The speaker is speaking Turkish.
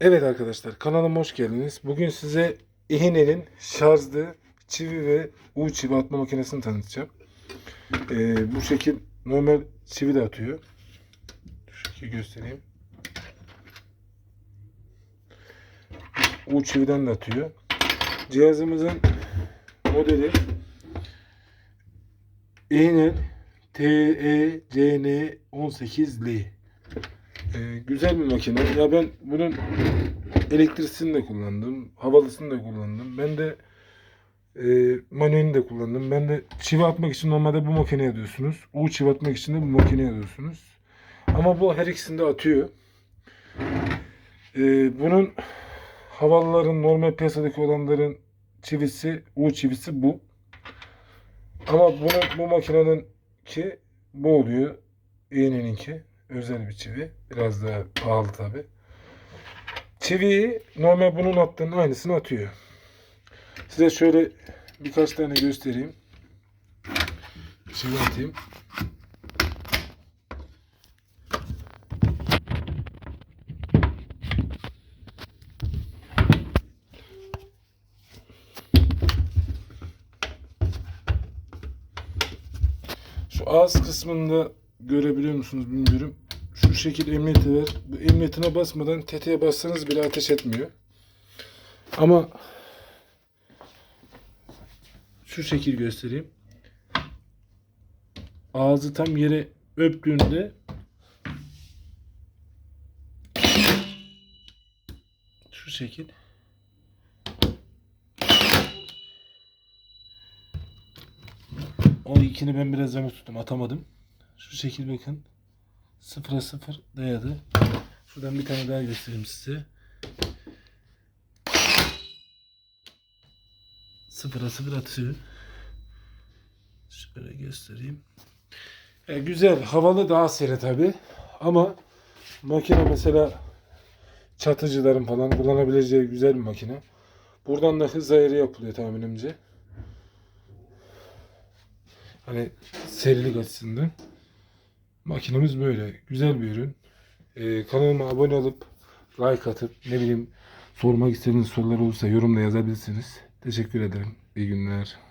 Evet arkadaşlar kanalıma hoş geldiniz. Bugün size Ehine'nin şarjlı çivi ve U çivi atma makinesini tanıtacağım. Ee, bu şekil normal çivi de atıyor. Şu şekil göstereyim. U çividen de atıyor. Cihazımızın modeli Ehine TECN18L e, güzel bir makine. Ya ben bunun elektrisini de kullandım. Havalısını da kullandım. Ben de e, manuelini de kullandım. Ben de çivi atmak için normalde bu makineye diyorsunuz. U çivi atmak için de bu makineye diyorsunuz. Ama bu her ikisini de atıyor. E, bunun havalıların normal piyasadaki olanların çivisi, U çivisi bu. Ama bunun, bu makinenin ki bu oluyor. Eğneninki özel bir çivi. Biraz daha pahalı tabi. Çiviyi normal bunun attığının aynısını atıyor. Size şöyle birkaç tane göstereyim. Çivi atayım. Şu ağız kısmında görebiliyor musunuz bilmiyorum. Şu şekil emniyeti var. Bu emniyetine basmadan tetiğe bassanız bile ateş etmiyor. Ama şu şekil göstereyim. Ağzı tam yere öptüğünde şu şekil O ikini ben biraz zahmet tuttum atamadım. Şu şekil bakın. Sıfıra sıfır dayadı. Şuradan bir tane daha göstereyim size. Sıfıra sıfır atıyor. Şöyle göstereyim. E, güzel. Havalı daha seri tabi. Ama makine mesela çatıcıların falan kullanabileceği güzel bir makine. Buradan da hız ayarı yapılıyor tahminimce. Hani serilik açısından. Makinemiz böyle. Güzel bir ürün. Ee, kanalıma abone olup like atıp ne bileyim sormak istediğiniz sorular olursa yorumda yazabilirsiniz. Teşekkür ederim. İyi günler.